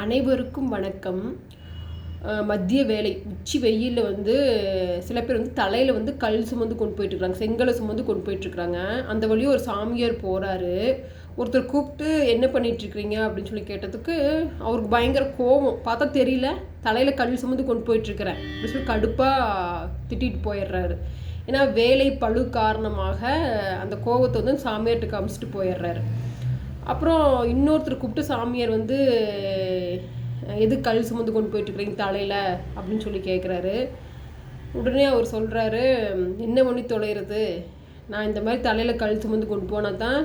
அனைவருக்கும் வணக்கம். மதிய வேலை. உச்சி வெயிலில் வந்து சில பேர் வந்து தலையில் வந்து கல் சுமந்து கொண்டு போயிட்டுருக்குறாங்க. செங்கலை சுமந்து கொண்டு போயிட்டுருக்காங்க அந்த வழியும் ஒரு சாமியார் போகிறாரு ஒருத்தர் கூப்பிட்டு என்ன பண்ணிகிட்ருக்கிறீங்க அப்படின்னு சொல்லி கேட்டதுக்கு அவருக்கு பயங்கர கோவம். பார்த்தா தெரியல தலையில் கல் சுமந்து கொண்டு போயிட்டுருக்கிறேன். அப்படின்னு சொல்லி கடுப்பாக திட்டிட்டு போயிடுறாரு. ஏன்னா வேலை பழு காரணமாக அந்த கோவத்தை வந்து சாமியார்கிட்ட காமிச்சிட்டு போயிடுறாரு. அப்புறம் இன்னொருத்தர் கூப்பிட்டு சாமியார் வந்து எது கல் சுமந்து கொண்டு போயிட்டு இருக்கிறீங்க தலையில் அப்படின்னு சொல்லி கேட்குறாரு உடனே அவர் சொல்கிறாரு என்ன பண்ணி தொலைகிறது நான் இந்த மாதிரி தலையில் கல் சுமந்து கொண்டு போனால் தான்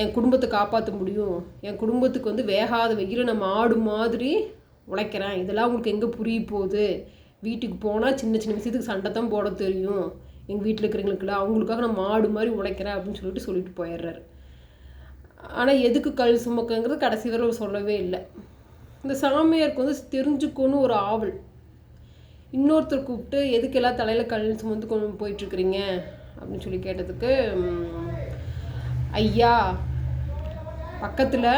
என் குடும்பத்தை காப்பாற்ற முடியும். என் குடும்பத்துக்கு வந்து வேகாத வெயில் நான் மாடு மாதிரி உழைக்கிறேன். இதெல்லாம் உங்களுக்கு எங்கே புரிய போகுது? வீட்டுக்கு போனால் சின்ன சின்ன விஷயத்துக்கு சண்டை தான் போட தெரியும். எங்கள் வீட்டில் இருக்கிறவங்களுக்குலாம் அவங்களுக்காக நான் மாடு மாதிரி உழைக்கிறேன் அப்படின்னு சொல்லிட்டு சொல்லிட்டு போயிடுறாரு. ஆனால் எதுக்கு கல் சுமக்குங்கிறது கடைசி வரை சொல்லவே இல்லை. இந்த சாமியாருக்கு வந்து தெரிஞ்சுக்கணும் ஒரு ஆவல். இன்னொருத்தர் கூப்பிட்டு எதுக்கெல்லாம் தலையில் கல் சுமந்து கொண்டு போயிட்டுருக்குறீங்க? அப்படின்னு சொல்லி கேட்டதுக்கு ஐயா பக்கத்தில்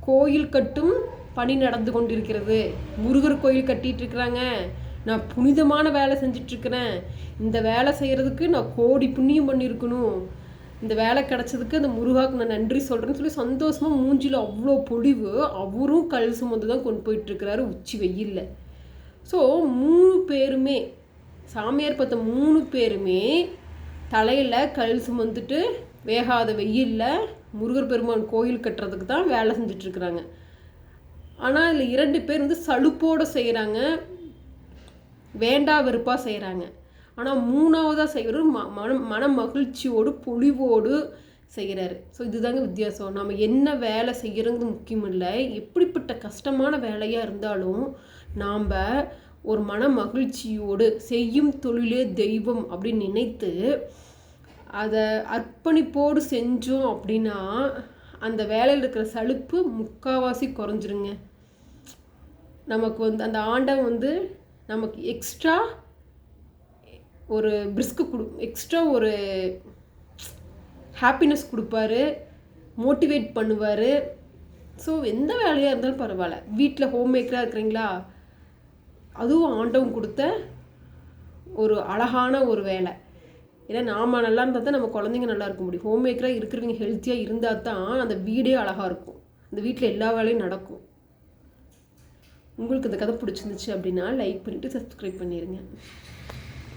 கோயில் கட்டும் பணி நடந்து கொண்டிருக்கிறது. முருகர் கோயில் கட்டிட்டு இருக்கிறாங்க நான் புனிதமான வேலை செஞ்சிட்டுருக்குறேன். இந்த வேலை செய்கிறதுக்கு நான் கோடி புண்ணியம் பண்ணியிருக்கணும். இந்த வேலை கிடச்சதுக்கு அந்த முருகாவுக்கு நான் நன்றி சொல்கிறேன்னு சொல்லி சந்தோஷமாக மூஞ்சியில் அவ்வளோ பொழிவு அவரும் கல் சுமந்து தான் கொண்டு போயிட்டுருக்கிறாரு உச்சி வெயில்ல. ஸோ மூணு பேருமே சாமியார் பார்த்த மூணு பேருமே தலையில் கல் சுமந்துட்டு வேகாத வெயிலில் முருகர் பெருமான் கோயில் கட்டுறதுக்கு தான் வேலை செஞ்சிட்ருக்குறாங்க ஆனால் இதில் இரண்டு பேர் வந்து சலுப்போடு செய்கிறாங்க வேண்டா வெறுப்பாக செய்கிறாங்க ஆனால் மூணாவதாக செய்கிறவர் ம மன மன மகிழ்ச்சியோடு பொழிவோடு செய்கிறாரு ஸோ இதுதாங்க வித்தியாசம். நம்ம என்ன வேலை செய்கிறோங்கிறது முக்கியம் இல்லை எப்படிப்பட்ட கஷ்டமான வேலையாக இருந்தாலும் நாம் ஒரு மன மகிழ்ச்சியோடு செய்யும் தொழிலே தெய்வம் அப்படின்னு நினைத்து அதை அர்ப்பணிப்போடு செஞ்சோம் அப்படின்னா அந்த வேலையில் இருக்கிற சலுப்பு முக்காவாசி குறைஞ்சிருங்க. நமக்கு வந்து அந்த ஆண்டவன் வந்து நமக்கு எக்ஸ்ட்ரா ஒரு பிரிஸ்க்கு கொடு எக்ஸ்ட்ரா ஒரு ஹாப்பினஸ் கொடுப்பாரு மோட்டிவேட் பண்ணுவார். ஸோ எந்த வேலையாக இருந்தாலும் பரவாயில்ல. வீட்டில் ஹோம் மேக்கராக இருக்கிறீங்களா? அதுவும் ஆண்டவன் கொடுத்த ஒரு அழகான ஒரு வேலை. ஏன்னா நாம் நல்லா இருந்தால் தான் நம்ம குழந்தைங்க நல்லா இருக்க முடியும். ஹோம் மேக்கராக இருக்கிறவங்க ஹெல்த்தியாக இருந்தால் தான் அந்த வீடே அழகாக இருக்கும். அந்த வீட்டில் எல்லா வேலையும் நடக்கும். உங்களுக்கு இந்த கதை பிடிச்சிருந்துச்சு அப்படின்னா லைக் பண்ணிவிட்டு சப்ஸ்கிரைப் பண்ணிடுங்க